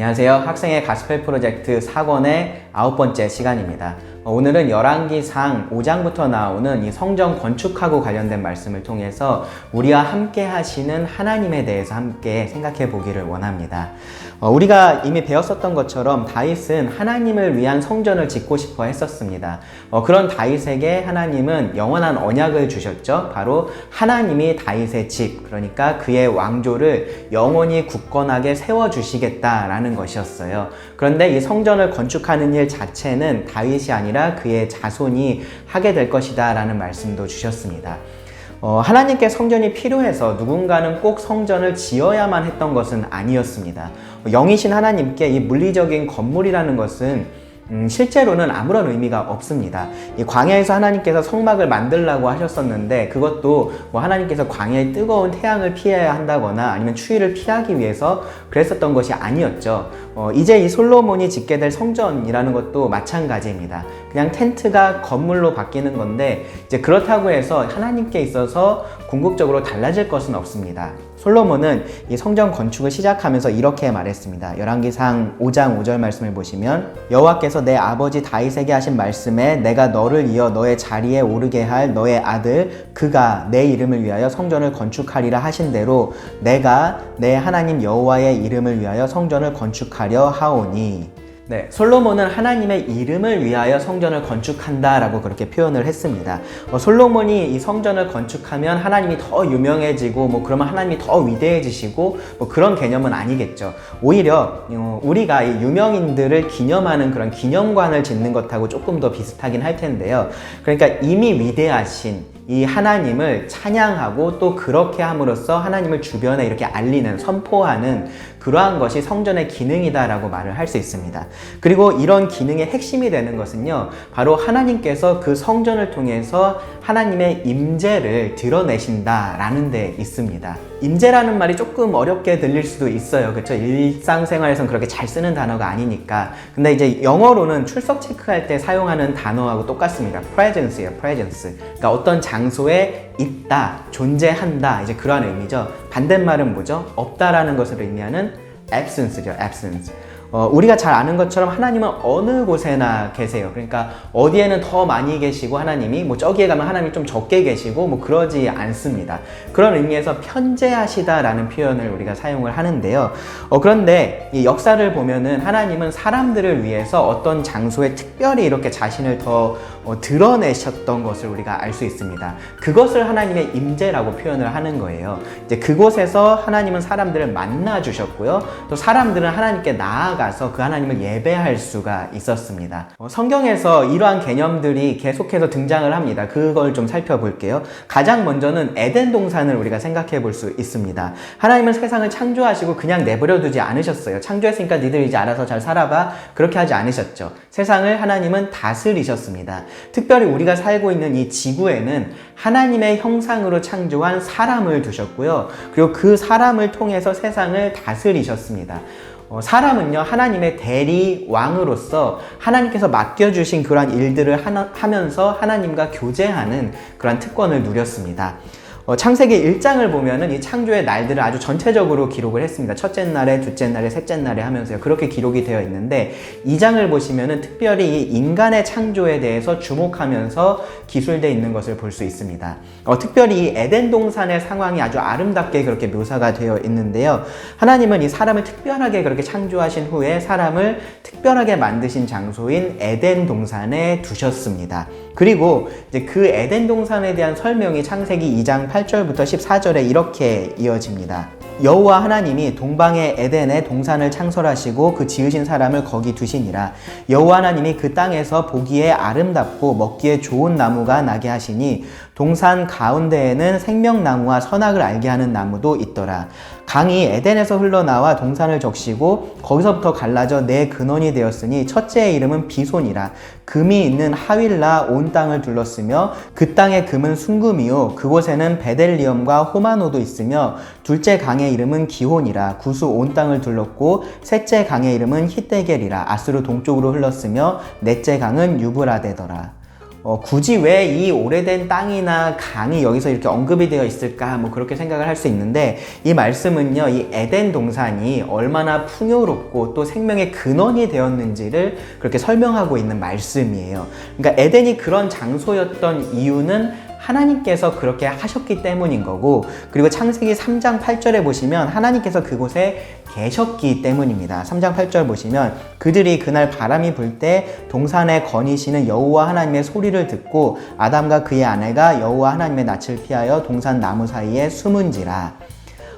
안녕하세요. 학생의 가스펠 프로젝트 4권의 아홉 번째 시간입니다. 어, 오늘은 열왕기상 5장부터 나오는 이 성전 건축하고 관련된 말씀을 통해서 우리와 함께 하시는 하나님에 대해서 함께 생각해 보기를 원합니다. 어, 우리가 이미 배웠었던 것처럼 다윗은 하나님을 위한 성전을 짓고 싶어 했었습니다. 어, 그런 다윗에게 하나님은 영원한 언약을 주셨죠. 바로 하나님이 다윗의 집, 그러니까 그의 왕조를 영원히 굳건하게 세워주시겠다라는 것이었어요. 그런데 이 성전을 건축하는 일 자체는 다윗이 아니라 그의 자손이 하게 될 것이다 라는 말씀도 주셨습니다. 어, 하나님께 성전이 필요해서 누군가는 꼭 성전을 지어야만 했던 것은 아니었습니다. 영이신 하나님께 이 물리적인 건물이라는 것은 음, 실제로는 아무런 의미가 없습니다. 이 광야에서 하나님께서 성막을 만들라고 하셨었는데 그것도 뭐 하나님께서 광야의 뜨거운 태양을 피해야 한다거나 아니면 추위를 피하기 위해서 그랬었던 것이 아니었죠. 어, 이제 이 솔로몬이 짓게 될 성전이라는 것도 마찬가지입니다. 그냥 텐트가 건물로 바뀌는 건데 이제 그렇다고 해서 하나님께 있어서 궁극적으로 달라질 것은 없습니다. 솔로몬은 이 성전 건축을 시작하면서 이렇게 말했습니다. 열왕기상 5장 5절 말씀을 보시면 여호와께서 내 아버지 다윗에게 하신 말씀에 내가 너를 이어 너의 자리에 오르게 할 너의 아들 그가 내 이름을 위하여 성전을 건축하리라 하신 대로 내가 내 하나님 여호와의 이름을 위하여 성전을 건축하려 하오니 네, 솔로몬은 하나님의 이름을 위하여 성전을 건축한다라고 그렇게 표현을 했습니다. 어, 솔로몬이 이 성전을 건축하면 하나님이 더 유명해지고 뭐 그러면 하나님이 더 위대해지시고 뭐 그런 개념은 아니겠죠. 오히려 어, 우리가 이 유명인들을 기념하는 그런 기념관을 짓는 것하고 조금 더 비슷하긴 할 텐데요. 그러니까 이미 위대하신 이 하나님을 찬양하고 또 그렇게 함으로써 하나님을 주변에 이렇게 알리는 선포하는 그러한 것이 성전의 기능이다라고 말을 할 수 있습니다. 그리고 이런 기능의 핵심이 되는 것은요. 바로 하나님께서 그 성전을 통해서 하나님의 임재를 드러내신다라는 데 있습니다. 임재라는 말이 조금 어렵게 들릴 수도 있어요. 그렇죠? 일상생활에서는 그렇게 잘 쓰는 단어가 아니니까. 근데 이제 영어로는 출석 체크할 때 사용하는 단어하고 똑같습니다. presence예요. presence. 그러니까 어떤 장소에 있다, 존재한다. 이제 그러한 의미죠. 반대말은 뭐죠? 없다라는 것을 의미하는 absence죠. absence. 어, 우리가 잘 아는 것처럼 하나님은 어느 곳에나 계세요. 그러니까 어디에는 더 많이 계시고 하나님이 뭐 저기에 가면 하나님이 좀 적게 계시고 뭐 그러지 않습니다. 그런 의미에서 편재하시다라는 표현을 우리가 사용을 하는데요. 어, 그런데 이 역사를 보면은 하나님은 사람들을 위해서 어떤 장소에 특별히 이렇게 자신을 더 어, 드러내셨던 것을 우리가 알 수 있습니다. 그것을 하나님의 임재라고 표현을 하는 거예요. 이제 그곳에서 하나님은 사람들을 만나 주셨고요. 또 사람들은 하나님께 나아가서 그 하나님을 예배할 수가 있었습니다. 어, 성경에서 이러한 개념들이 계속해서 등장을 합니다. 그걸 좀 살펴볼게요. 가장 먼저는 에덴 동산을 우리가 생각해 볼 수 있습니다. 하나님은 세상을 창조하시고 그냥 내버려 두지 않으셨어요. 창조했으니까 니들 이제 알아서 잘 살아봐. 그렇게 하지 않으셨죠. 세상을 하나님은 다스리셨습니다. 특별히 우리가 살고 있는 이 지구에는 하나님의 형상으로 창조한 사람을 두셨고요. 그리고 그 사람을 통해서 세상을 다스리셨습니다. 어, 사람은요, 하나님의 대리 왕으로서 하나님께서 맡겨주신 그러한 일들을 하나, 하면서 하나님과 교제하는 그러한 특권을 누렸습니다. 어, 창세기 1장을 보면은 이 창조의 날들을 아주 전체적으로 기록을 했습니다. 첫째 날에, 둘째 날에, 셋째 날에 하면서요. 그렇게 기록이 되어 있는데 2장을 보시면은 특별히 인간의 창조에 대해서 주목하면서 기술되어 있는 것을 볼 수 있습니다. 어, 특별히 이 에덴 동산의 상황이 아주 아름답게 그렇게 묘사가 되어 있는데요. 하나님은 이 사람을 특별하게 그렇게 창조하신 후에 사람을 특별하게 만드신 장소인 에덴 동산에 두셨습니다. 그리고 이제 그 에덴 동산에 대한 설명이 창세기 2장 8절부터 14절에 이렇게 이어집니다. 여호와 하나님이 동방의 에덴에 동산을 창설하시고 그 지으신 사람을 거기 두시니라. 여호와 하나님이 그 땅에서 보기에 아름답고 먹기에 좋은 나무가 나게 하시니 동산 가운데에는 생명나무와 선악을 알게 하는 나무도 있더라. 강이 에덴에서 흘러나와 동산을 적시고 거기서부터 갈라져 내 근원이 되었으니 첫째의 이름은 비손이라. 금이 있는 하윌라 온 땅을 둘렀으며 그 땅의 금은 순금이요 그곳에는 베델리엄과 호마노도 있으며 둘째 강의 이름은 기혼이라 구수 온 땅을 둘렀고 셋째 강의 이름은 히데겔이라 아스루 동쪽으로 흘렀으며 넷째 강은 유브라데더라. 어, 굳이 왜 이 오래된 땅이나 강이 여기서 이렇게 언급이 되어 있을까? 뭐 그렇게 생각을 할 수 있는데 이 말씀은요, 이 에덴 동산이 얼마나 풍요롭고 또 생명의 근원이 되었는지를 그렇게 설명하고 있는 말씀이에요. 그러니까 에덴이 그런 장소였던 이유는 하나님께서 그렇게 하셨기 때문인 거고 그리고 창세기 3장 8절에 보시면 하나님께서 그곳에 계셨기 때문입니다. 3장 8절 보시면 그들이 그날 바람이 불 때 동산에 거니시는 여호와 하나님의 소리를 듣고 아담과 그의 아내가 여호와 하나님의 낯을 피하여 동산 나무 사이에 숨은지라.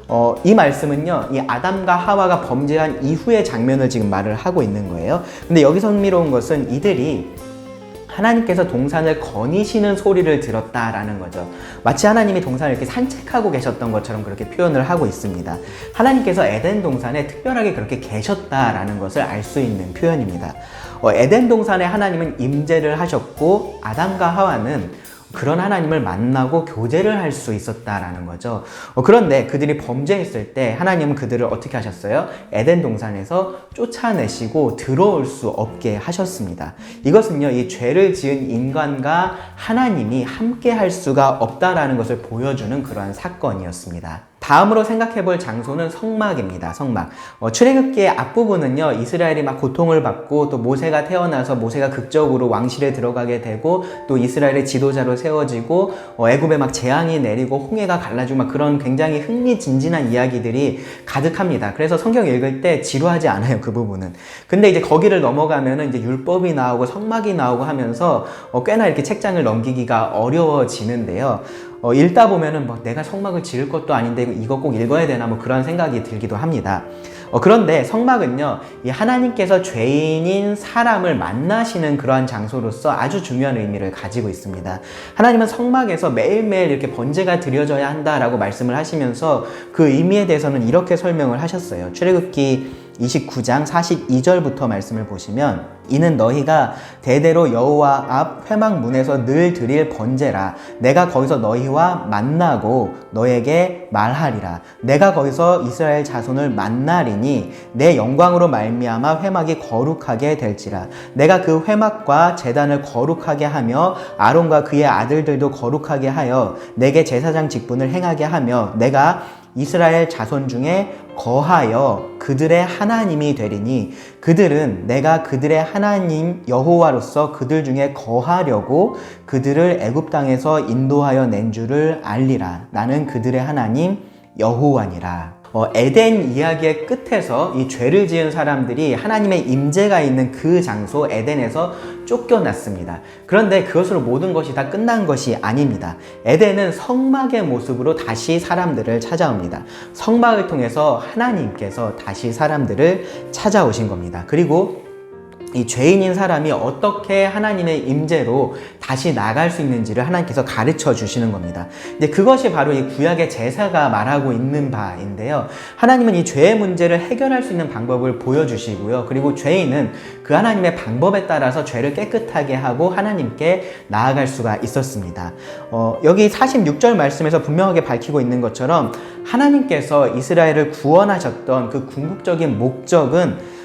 어, 이 말씀은요, 이 아담과 하와가 범죄한 이후의 장면을 지금 말을 하고 있는 거예요. 근데 여기서 흥미로운 것은 이들이 하나님께서 동산을 거니시는 소리를 들었다라는 거죠. 마치 하나님이 동산을 이렇게 산책하고 계셨던 것처럼 그렇게 표현을 하고 있습니다. 하나님께서 에덴 동산에 특별하게 그렇게 계셨다라는 것을 알 수 있는 표현입니다. 어, 에덴 동산에 하나님은 임재를 하셨고 아담과 하와는 그런 하나님을 만나고 교제를 할 수 있었다라는 거죠. 어, 그런데 그들이 범죄했을 때 하나님은 그들을 어떻게 하셨어요? 에덴 동산에서 쫓아내시고 들어올 수 없게 하셨습니다. 이것은요, 이 죄를 지은 인간과 하나님이 함께 할 수가 없다라는 것을 보여주는 그러한 사건이었습니다. 다음으로 생각해 볼 장소는 성막입니다. 성막. 어, 출애굽기의 앞부분은요. 이스라엘이 막 고통을 받고 또 모세가 태어나서 모세가 극적으로 왕실에 들어가게 되고 또 이스라엘의 지도자로 세워지고 어, 애굽에 막 재앙이 내리고 홍해가 갈라지고 막 그런 굉장히 흥미진진한 이야기들이 가득합니다. 그래서 성경 읽을 때 지루하지 않아요. 그 부분은. 근데 이제 거기를 넘어가면은 이제 율법이 나오고 성막이 나오고 하면서 어, 꽤나 이렇게 책장을 넘기기가 어려워지는데요. 어, 읽다 보면은 뭐 내가 성막을 지을 것도 아닌데 이거 꼭 읽어야 되나 뭐 그런 생각이 들기도 합니다. 어, 그런데 성막은요, 이 하나님께서 죄인인 사람을 만나시는 그러한 장소로서 아주 중요한 의미를 가지고 있습니다. 하나님은 성막에서 매일매일 이렇게 번제가 드려져야 한다라고 말씀을 하시면서 그 의미에 대해서는 이렇게 설명을 하셨어요. 출애굽기 29장 42절부터 말씀을 보시면 이는 너희가 대대로 여호와 앞 회막 문에서 늘 드릴 번제라. 내가 거기서 너희와 만나고 너에게 말하리라. 내가 거기서 이스라엘 자손을 만나리니 내 영광으로 말미암아 회막이 거룩하게 될지라. 내가 그 회막과 제단을 거룩하게 하며 아론과 그의 아들들도 거룩하게 하여 내게 제사장 직분을 행하게 하며 내가 이스라엘 자손 중에 거하여 그들의 하나님이 되리니 그들은 내가 그들의 하나님 여호와로서 그들 중에 거하려고 그들을 애굽 땅에서 인도하여 낸 줄을 알리라. 나는 그들의 하나님 여호와니라 어, 에덴 이야기의 끝에서 이 죄를 지은 사람들이 하나님의 임재가 있는 그 장소 에덴에서 쫓겨났습니다. 그런데 그것으로 모든 것이 다 끝난 것이 아닙니다. 에덴은 성막의 모습으로 다시 사람들을 찾아옵니다. 성막을 통해서 하나님께서 다시 사람들을 찾아오신 겁니다. 그리고 이 죄인인 사람이 어떻게 하나님의 임재로 다시 나갈 수 있는지를 하나님께서 가르쳐 주시는 겁니다. 근데 그것이 바로 이 구약의 제사가 말하고 있는 바인데요. 하나님은 이 죄의 문제를 해결할 수 있는 방법을 보여주시고요. 그리고 죄인은 그 하나님의 방법에 따라서 죄를 깨끗하게 하고 하나님께 나아갈 수가 있었습니다. 어, 여기 46절 말씀에서 분명하게 밝히고 있는 것처럼 하나님께서 이스라엘을 구원하셨던 그 궁극적인 목적은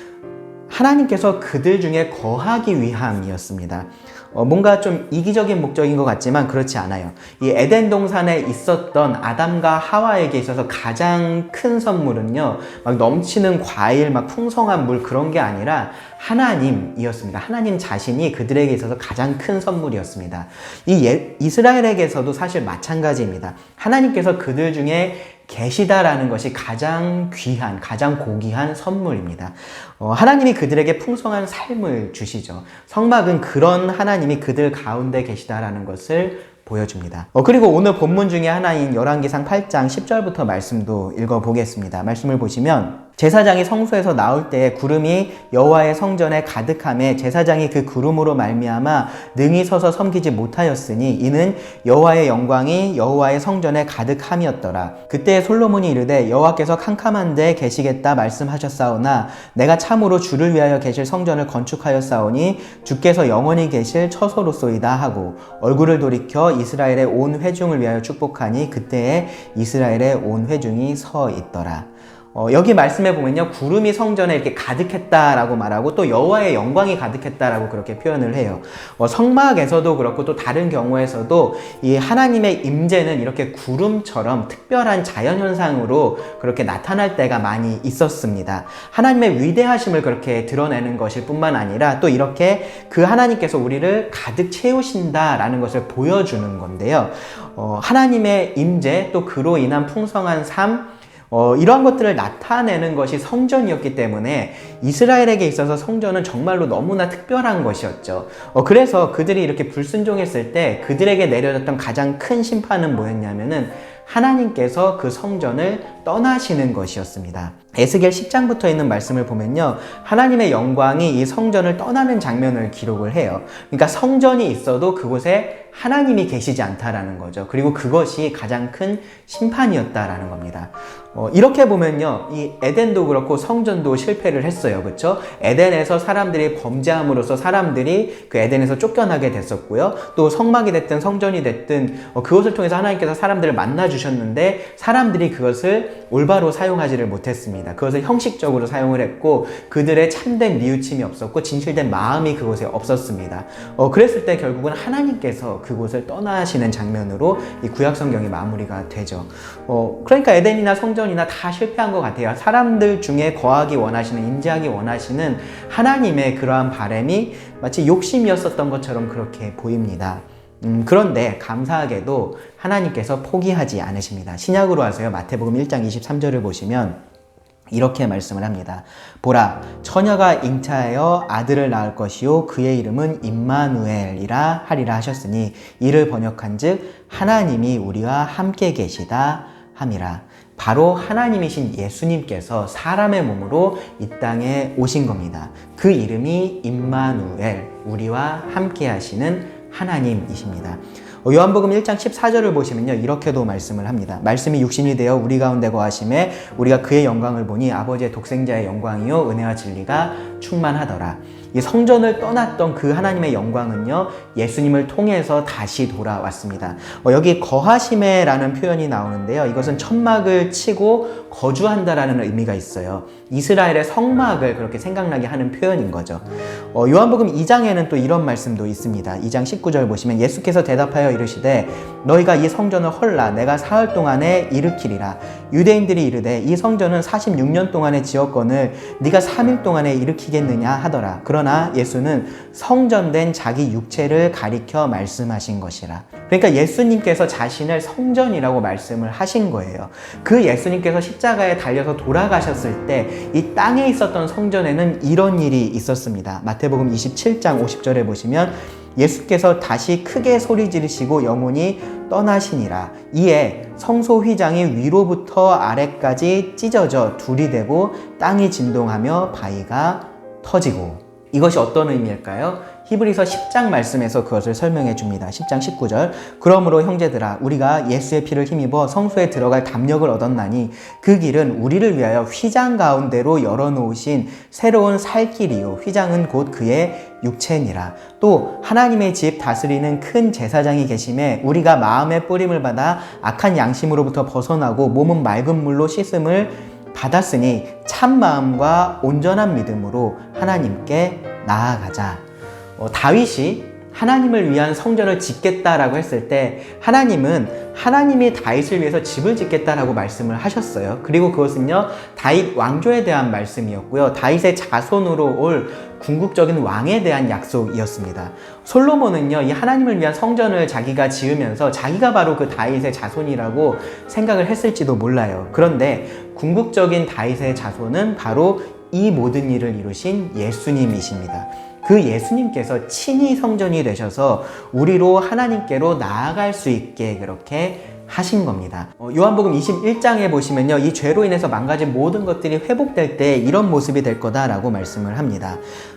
하나님께서 그들 중에 거하기 위함이었습니다. 어, 뭔가 좀 이기적인 목적인 것 같지만 그렇지 않아요. 이 에덴 동산에 있었던 아담과 하와에게 있어서 가장 큰 선물은요, 막 넘치는 과일, 막 풍성한 물 그런 게 아니라 하나님이었습니다. 하나님 자신이 그들에게 있어서 가장 큰 선물이었습니다. 이 예, 이스라엘에게서도 사실 마찬가지입니다. 하나님께서 그들 중에 계시다라는 것이 가장 귀한, 가장 고귀한 선물입니다. 어, 하나님이 그들에게 풍성한 삶을 주시죠. 성막은 그런 하나님이 그들 가운데 계시다라는 것을 보여줍니다. 어, 그리고 오늘 본문 중에 하나인 열왕기상 8장 10절부터 말씀도 읽어보겠습니다. 말씀을 보시면 제사장이 성소에서 나올 때 구름이 여호와의 성전에 가득함에 제사장이 그 구름으로 말미암아 능히 서서 섬기지 못하였으니 이는 여호와의 영광이 여호와의 성전에 가득함이었더라. 그때 솔로몬이 이르되 여호와께서 캄캄한데 계시겠다 말씀하셨사오나 내가 참으로 주를 위하여 계실 성전을 건축하였사오니 주께서 영원히 계실 처소로소이다 하고 얼굴을 돌이켜 이스라엘의 온 회중을 위하여 축복하니 그때에 이스라엘의 온 회중이 서 있더라. 어, 여기 말씀해 보면요 구름이 성전에 이렇게 가득했다라고 말하고 또 여호와의 영광이 가득했다라고 그렇게 표현을 해요. 어, 성막에서도 그렇고 또 다른 경우에서도 이 하나님의 임재는 이렇게 구름처럼 특별한 자연 현상으로 그렇게 나타날 때가 많이 있었습니다. 하나님의 위대하심을 그렇게 드러내는 것일 뿐만 아니라 또 이렇게 그 하나님께서 우리를 가득 채우신다라는 것을 보여주는 건데요. 어, 하나님의 임재 또 그로 인한 풍성한 삶 어, 이러한 것들을 나타내는 것이 성전이었기 때문에 이스라엘에게 있어서 성전은 정말로 너무나 특별한 것이었죠. 어, 그래서 그들이 이렇게 불순종했을 때 그들에게 내려졌던 가장 큰 심판은 뭐였냐면은 하나님께서 그 성전을 떠나시는 것이었습니다. 에스겔 10장부터 있는 말씀을 보면요. 하나님의 영광이 이 성전을 떠나는 장면을 기록을 해요. 그러니까 성전이 있어도 그곳에 하나님이 계시지 않다라는 거죠. 그리고 그것이 가장 큰 심판이었다라는 겁니다. 어, 이렇게 보면요. 이 에덴도 그렇고 성전도 실패를 했어요. 그렇죠? 에덴에서 사람들이 범죄함으로써 사람들이 그 에덴에서 쫓겨나게 됐었고요. 또 성막이 됐든 성전이 됐든 어, 그것을 통해서 하나님께서 사람들을 만나 주셨는데 사람들이 그것을 올바로 사용하지를 못했습니다. 그것을 형식적으로 사용을 했고 그들의 참된 뉘우침이 없었고 진실된 마음이 그곳에 없었습니다. 어, 그랬을 때 결국은 하나님께서 그곳을 떠나시는 장면으로 이 구약 성경이 마무리가 되죠. 어, 그러니까 에덴이나 성전이나 다 실패한 것 같아요. 사람들 중에 거하기 원하시는, 임재하기 원하시는 하나님의 그러한 바램이 마치 욕심이었었던 것처럼 그렇게 보입니다. 음, 그런데 감사하게도 하나님께서 포기하지 않으십니다. 신약으로 하세요. 마태복음 1장 23절을 보시면 이렇게 말씀을 합니다. 보라, 처녀가 잉타하여 아들을 낳을 것이요 그의 이름은 임마누엘이라 하리라 하셨으니 이를 번역한즉 하나님이 우리와 함께 계시다 함이라. 바로 하나님이신 예수님께서 사람의 몸으로 이 땅에 오신 겁니다. 그 이름이 임마누엘, 우리와 함께 하시는 하나님이십니다. 어, 요한복음 1장 14절을 보시면요. 이렇게도 말씀을 합니다. 말씀이 육신이 되어 우리 가운데 거하심에 우리가 그의 영광을 보니 아버지의 독생자의 영광이요 은혜와 진리가 충만하더라. 이 성전을 떠났던 그 하나님의 영광은요, 예수님을 통해서 다시 돌아왔습니다. 어, 여기 거하심에라는 표현이 나오는데요. 이것은 천막을 치고 거주한다라는 의미가 있어요. 이스라엘의 성막을 그렇게 생각나게 하는 표현인 거죠. 어, 요한복음 2장에는 또 이런 말씀도 있습니다. 2장 19절 보시면 예수께서 대답하여 이르시되 너희가 이 성전을 헐라 내가 사흘 동안에 일으키리라. 유대인들이 이르되 이 성전은 46년 동안에 지었거늘 네가 3일 동안에 일으키겠느냐 하더라. 그러나 예수는 성전된 자기 육체를 가리켜 말씀하신 것이라. 그러니까 예수님께서 자신을 성전이라고 말씀을 하신 거예요. 그 예수님께서 십자가에 달려서 돌아가셨을 때이 땅에 있었던 성전에는 이런 일이 있었습니다. 마태복음 27장 50절에 보시면 예수께서 다시 크게 소리 지르시고 영혼이 떠나시니라. 이에 성소 휘장이 위로부터 아래까지 찢어져 둘이 되고 땅이 진동하며 바위가 터지고 이것이 어떤 의미일까요? 히브리서 10장 말씀에서 그것을 설명해 줍니다. 10장 19절. 그러므로 형제들아 우리가 예수의 피를 힘입어 성소에 들어갈 담력을 얻었나니 그 길은 우리를 위하여 휘장 가운데로 열어 놓으신 새로운 살 길이요 휘장은 곧 그의 육체니라. 또 하나님의 집 다스리는 큰 제사장이 계심에 우리가 마음의 뿌림을 받아 악한 양심으로부터 벗어나고 몸은 맑은 물로 씻음을 받았으니 참 마음과 온전한 믿음으로 하나님께 나아가자. 어, 다윗이 하나님을 위한 성전을 짓겠다라고 했을 때 하나님은 하나님이 다윗을 위해서 집을 짓겠다라고 말씀을 하셨어요. 그리고 그것은요 다윗 왕조에 대한 말씀이었고요. 다윗의 자손으로 올 궁극적인 왕에 대한 약속이었습니다. 솔로몬은요 이 하나님을 위한 성전을 자기가 지으면서 자기가 바로 그 다윗의 자손이라고 생각을 했을지도 몰라요. 그런데 궁극적인 다윗의 자손은 바로 이 모든 일을 이루신 예수님이십니다. 그 예수님께서 친히 성전이 되셔서 우리로 하나님께로 나아갈 수 있게 그렇게 하신 겁니다. 어, 요한복음 21장에 보시면요. 이 죄로 인해서 망가진 모든 것들이 회복될 때 이런 모습이 될 거다라고 말씀을 합니다.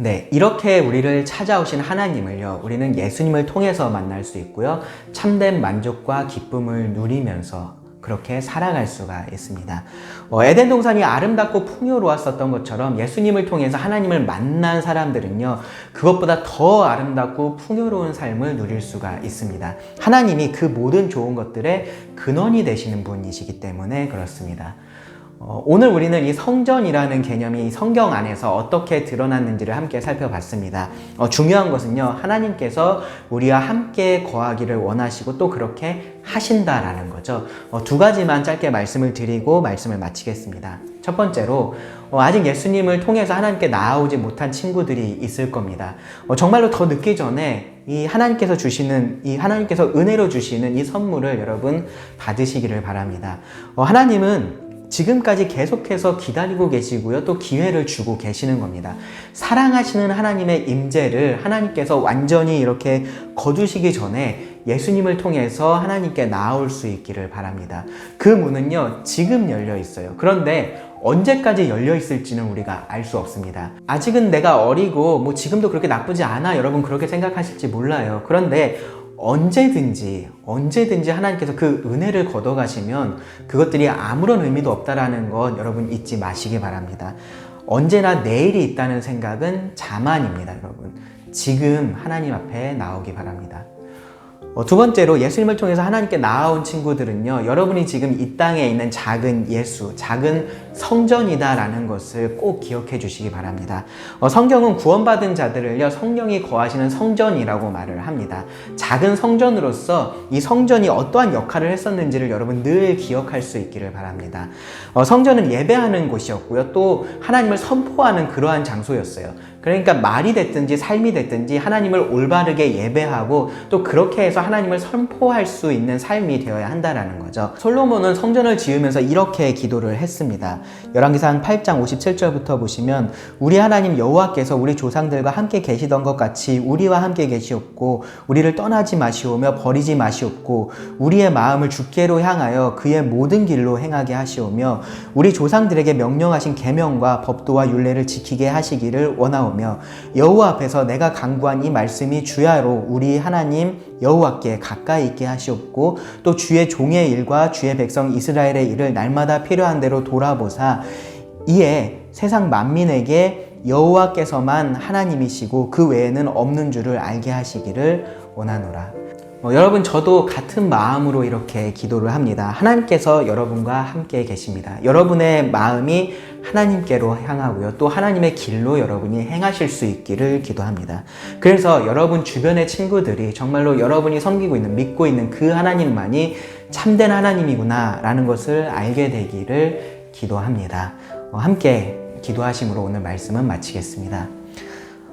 네, 이렇게 우리를 찾아오신 하나님을요, 우리는 예수님을 통해서 만날 수 있고요, 참된 만족과 기쁨을 누리면서 그렇게 살아갈 수가 있습니다. 어, 에덴 동산이 아름답고 풍요로웠었던 것처럼 예수님을 통해서 하나님을 만난 사람들은요, 그것보다 더 아름답고 풍요로운 삶을 누릴 수가 있습니다. 하나님이 그 모든 좋은 것들의 근원이 되시는 분이시기 때문에 그렇습니다. 어, 오늘 우리는 이 성전이라는 개념이 성경 안에서 어떻게 드러났는지를 함께 살펴봤습니다. 어, 중요한 것은요, 하나님께서 우리와 함께 거하기를 원하시고 또 그렇게 하신다라는 거죠. 어, 두 가지만 짧게 말씀을 드리고 말씀을 마치겠습니다. 첫 번째로, 어, 아직 예수님을 통해서 하나님께 나아오지 못한 친구들이 있을 겁니다. 어, 정말로 더 늦기 전에 이 하나님께서 주시는, 이 하나님께서 은혜로 주시는 이 선물을 여러분 받으시기를 바랍니다. 어, 하나님은 지금까지 계속해서 기다리고 계시고요. 또 기회를 주고 계시는 겁니다. 사랑하시는 하나님의 임재를 하나님께서 완전히 이렇게 거두시기 전에 예수님을 통해서 하나님께 나아올 수 있기를 바랍니다. 그 문은요, 지금 열려 있어요. 그런데 언제까지 열려 있을지는 우리가 알 수 없습니다. 아직은 내가 어리고 뭐 지금도 그렇게 나쁘지 않아. 여러분 그렇게 생각하실지 몰라요. 그런데 언제든지 언제든지 하나님께서 그 은혜를 걷어 가시면 그것들이 아무런 의미도 없다라는 것 여러분 잊지 마시기 바랍니다. 언제나 내일이 있다는 생각은 자만입니다, 여러분. 지금 하나님 앞에 나오기 바랍니다. 어, 두 번째로 예수님을 통해서 하나님께 나아온 친구들은요, 여러분이 지금 이 땅에 있는 작은 예수, 작은 성전이다라는 것을 꼭 기억해 주시기 바랍니다. 어, 성경은 구원받은 자들을요, 성령이 거하시는 성전이라고 말을 합니다. 작은 성전으로서 이 성전이 어떠한 역할을 했었는지를 여러분 늘 기억할 수 있기를 바랍니다. 어, 성전은 예배하는 곳이었고요, 또 하나님을 선포하는 그러한 장소였어요. 그러니까 말이 됐든지 삶이 됐든지 하나님을 올바르게 예배하고 또 그렇게 해서 하나님을 선포할 수 있는 삶이 되어야 한다라는 거죠. 솔로몬은 성전을 지으면서 이렇게 기도를 했습니다. 열왕기상 8장 57절부터 보시면 우리 하나님 여호와께서 우리 조상들과 함께 계시던 것 같이 우리와 함께 계시옵고 우리를 떠나지 마시오며 버리지 마시옵고 우리의 마음을 주께로 향하여 그의 모든 길로 행하게 하시오며 우리 조상들에게 명령하신 계명과 법도와 율례를 지키게 하시기를 원하옵 나오며 여호와 앞에서 내가 강구한 이 말씀이 주야로 우리 하나님 여호와께 가까이 있게 하시옵고 또 주의 종의 일과 주의 백성 이스라엘의 일을 날마다 필요한 대로 돌아보사 이에 세상 만민에게 여호와께서만 하나님이시고 그 외에는 없는 줄을 알게 하시기를 원하노라. 어, 여러분 저도 같은 마음으로 이렇게 기도를 합니다. 하나님께서 여러분과 함께 계십니다. 여러분의 마음이 하나님께로 향하고요. 또 하나님의 길로 여러분이 행하실 수 있기를 기도합니다. 그래서 여러분 주변의 친구들이 정말로 여러분이 섬기고 있는 믿고 있는 그 하나님만이 참된 하나님이구나 라는 것을 알게 되기를 기도합니다. 어, 함께 기도하심으로 오늘 말씀은 마치겠습니다.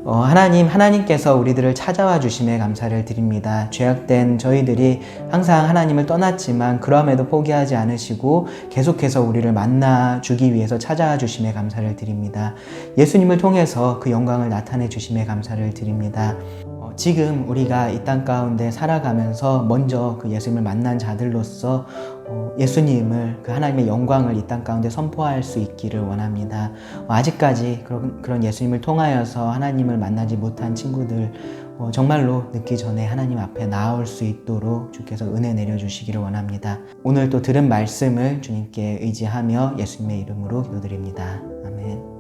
어, 하나님, 하나님께서 우리들을 찾아와 주심에 감사를 드립니다. 죄악된 저희들이 항상 하나님을 떠났지만 그럼에도 포기하지 않으시고 계속해서 우리를 만나 주기 위해서 찾아와 주심에 감사를 드립니다. 예수님을 통해서 그 영광을 나타내 주심에 감사를 드립니다. 어, 지금 우리가 이 땅 가운데 살아가면서 먼저 그 예수님을 만난 자들로서 어, 예수님을 그 하나님의 영광을 이 땅 가운데 선포할 수 있기를 원합니다. 어, 아직까지 그런, 그런 예수님을 통하여서 하나님을 만나지 못한 친구들 어, 정말로 늦기 전에 하나님 앞에 나올 수 있도록 주께서 은혜 내려주시기를 원합니다. 오늘 또 들은 말씀을 주님께 의지하며 예수님의 이름으로 기도드립니다. 아멘.